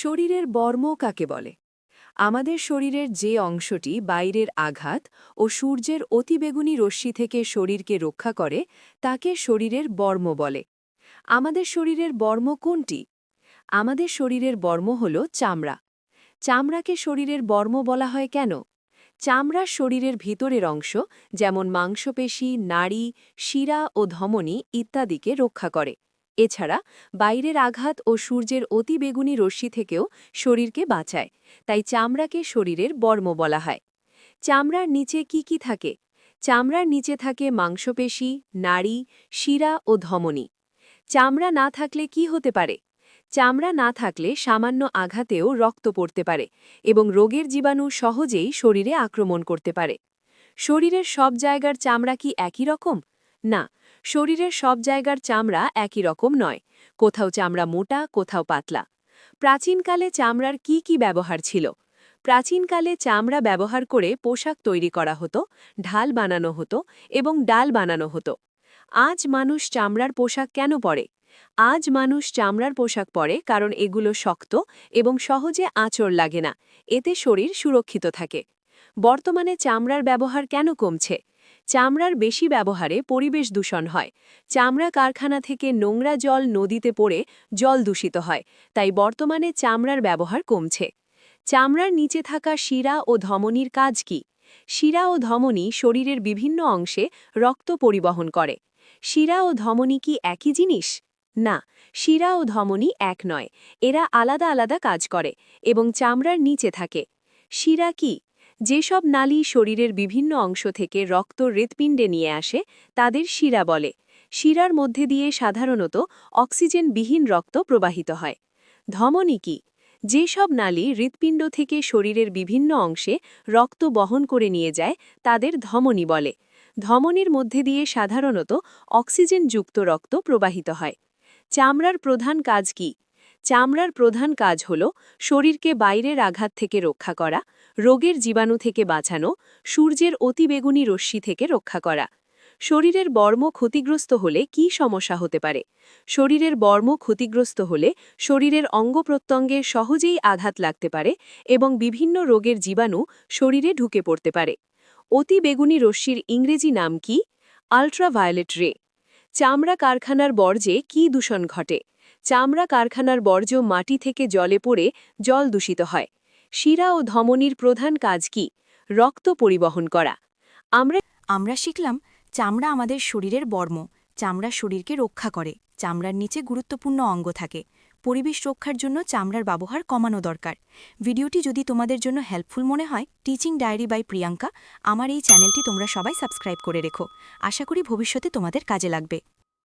শরীরের বর্ম কাকে বলে? আমাদের শরীরের যে অংশটি বাইরের আঘাত ও সূর্যের অতিবেগুনি রশ্মি থেকে শরীরকে রক্ষা করে, তাকে শরীরের বর্ম বলে। আমাদের শরীরের বর্ম কোনটি? আমাদের শরীরের বর্ম হল চামড়া। চামড়াকে শরীরের বর্ম বলা হয় কেন? চামড়া শরীরের ভিতরের অংশ, যেমন মাংসপেশি, নাড়ি, শিরা ও ধমনী ইত্যাদিকে রক্ষা করে। এছাড়া বাইরের আঘাত ও সূর্যের অতিবেগুনি রশ্মি থেকেও শরীরকে বাঁচায়, তাই চামড়াকে শরীরের বর্ম বলা হয়। চামড়ার নিচে কি কি থাকে? চামড়ার নিচে থাকে মাংসপেশি, নাড়ি, শিরা ও ধমনী। চামড়া না থাকলে কি হতে পারে? চামড়া না থাকলে সামান্য আঘাতেও রক্ত পড়তে পারে এবং রোগের জীবাণু সহজেই শরীরে আক্রমণ করতে পারে। শরীরের সব জায়গার চামড়া কি একই রকম? না, শরীরের সব জায়গার চামড়া একই রকম নয়, কোথাও চামড়া মোটা, কোথাও পাতলা। প্রাচীনকালে চামড়ার কি কি ব্যবহার ছিল? প্রাচীনকালে চামড়া ব্যবহার করে পোশাক তৈরি করা হতো, ঢাল বানানো হতো এবং ডাল বানানো হতো। আজ মানুষ চামড়ার পোশাক কেন পরে? আজ মানুষ চামড়ার পোশাক পরে কারণ এগুলো শক্ত এবং সহজে আঁচড় লাগে না, এতে শরীর সুরক্ষিত থাকে। বর্তমানে চামড়ার ব্যবহার কেন কমছে? চামড়ার বেশি ব্যবহারে পরিবেশ দূষণ হয়। চামড়া কারখানা থেকে নোংরা জল নদীতে পড়ে জল দূষিত হয়, তাই বর্তমানে চামড়ার ব্যবহার কমছে। চামড়ার নিচে থাকা শিরা ও ধমনীর কাজ কি? শিরা ও ধমনী শরীরের বিভিন্ন অংশে রক্ত পরিবহন করে। শিরা ও ধমনী কি একই জিনিস? না, শিরা ও ধমনী এক নয়, এরা আলাদা আলাদা কাজ করে এবং চামড়ার নিচে থাকে। শিরা কি? যেসব নালী শরীরের বিভিন্ন অংশ থেকে রক্ত হৃৎপিণ্ডে নিয়ে আসে, তাদের শিরা বলে। শিরার মধ্যে দিয়ে সাধারণত অক্সিজেনবিহীন রক্ত প্রবাহিত হয়। ধমনী কি? যেসব নালী হৃৎপিণ্ড থেকে শরীরের বিভিন্ন অংশে রক্ত বহন করে নিয়ে যায়, তাদের ধমনী বলে। ধমনীর মধ্যে দিয়ে সাধারণত অক্সিজেনযুক্ত রক্ত প্রবাহিত হয়। চামড়ার প্রধান কাজ কি? চামড়ার প্রধান কাজ হল শরীরকে বাইরের আঘাত থেকে রক্ষা করা, রোগের জীবাণু থেকে বাঁচানো, সূর্যের অতিবেগুনি রশ্মি থেকে রক্ষা করা। শরীরের বর্ম ক্ষতিগ্রস্ত হলে কি সমস্যা হতে পারে? শরীরের বর্ম ক্ষতিগ্রস্ত হলে শরীরের অঙ্গ প্রত্যঙ্গে সহজেই আঘাত লাগতে পারে এবং বিভিন্ন রোগের জীবাণু শরীরে ঢুকে পড়তে পারে। অতি বেগুনি রশ্মির ইংরেজি নাম কি? আল্ট্রাভায়োলেট রে। চামড়া কারখানার বর্জ্যে কি দূষণ ঘটে? চামড়া কারখানার বর্জ্য মাটি থেকে জলে পড়ে জল দূষিত হয়। শিরা ও ধমনীর প্রধান কাজ কি? রক্ত পরিবহন করা। আমরা আমরা শিখলাম চামড়া আমাদের শরীরের বর্ম, চামড়া শরীরকে রক্ষা করে, চামড়ার নিচে গুরুত্বপূর্ণ অঙ্গ থাকে। পরিবেশ রক্ষার জন্য চামড়ার ব্যবহার কমানো দরকার। ভিডিওটি যদি তোমাদের জন্য হেল্পফুল মনে হয় টিচিং ডায়েরি বাই প্রিয়াঙ্কা, আমার এই চ্যানেলটি তোমরা সবাই সাবস্ক্রাইব করে রেখো। আশা করি ভবিষ্যতে তোমাদের কাজে লাগবে।